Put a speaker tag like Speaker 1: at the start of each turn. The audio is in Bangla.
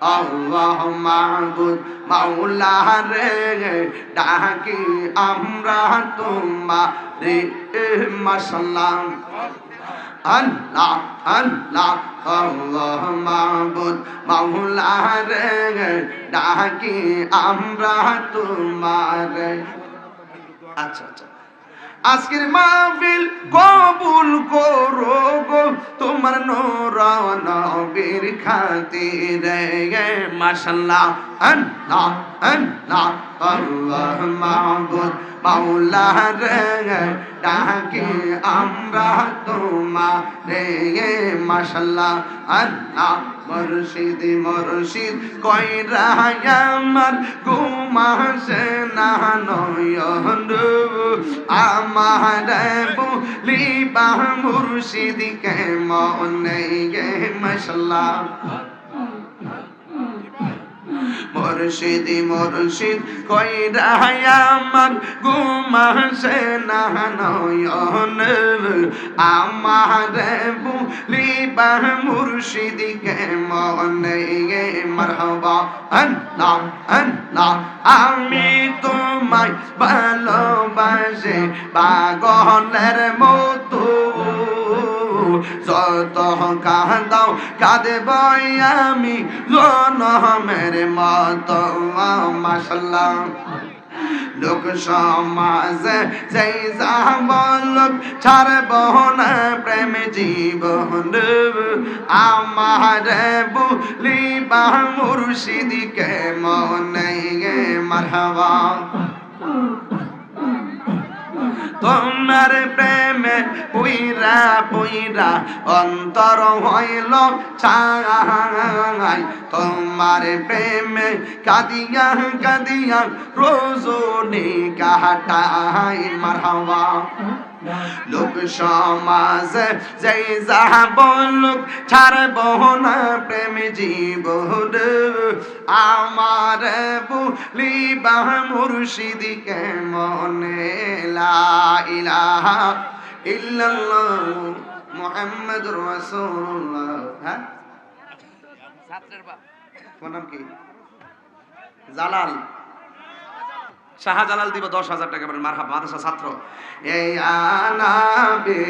Speaker 1: আল্লাহ মাহবুদ মাওলা রে ডাকি আমরা তোমারে মাসাল্লাহ আল্লাহ আল্লাহ আল্লাহ মাহবুদ মাওলা রে ডাকি আমরা তোমারে। আচ্ছা আচ্ছা। আজকের মাহফিল কবুল করো গো, তোমার নূর নবীর খাতিরে মাশাআল্লাহ আল্লাহ আল্লাহ আল্লাহ মাহবুদ মাওলা রে ডাকি আমরা তোমারে মাশাআল্লাহ আল্লাহ মুর্শিদ মুর্শিদ কইরা আমার ঘুমাসে না, নয়ন আমার বলিবা মুর্শিদ কে মনে গে মশলা মুর্শিদ মুর্শিদ, কইরা আমার ঘুমাসে না নয়ন। আমার বলিবা মুর্শিদ কে মনে মারহাবা। আল্লাহ আল্লাহ, আমি তোমায় ভালোবাসে। পাগলের মতো যত কাঁদাও কাঁদব আমি জনমের মত মাসাল্লাহ লোক সমাজে যেই যাবলক ছাড়ব না, প্রেম জীবন আমার বলিবা মুর্শিদিকে মনে মারহাবা। তোমার প্রেমে পুইরা পুইরা অন্তর হইল ছাই। তোমার প্রেমে কাদিয়া কাদিয়া রোজনে কাটাই মারহাওয়া লোক সমাজ যেই যাহা বলুক ছাড়ব না প্রেম জীবন। আমার বলিবা মুর্শিদিকে মনে লা ইলাহা ইল্লাল্লাহ মুহাম্মাদুর রাসূলুল্লাহ। হ্যাঁ? তোমার নাম কি? জালাল। শাহজালাল দিব দশ হাজার টাকা মারহাবা মাদ্রাসা ছাত্র। এই আনাবে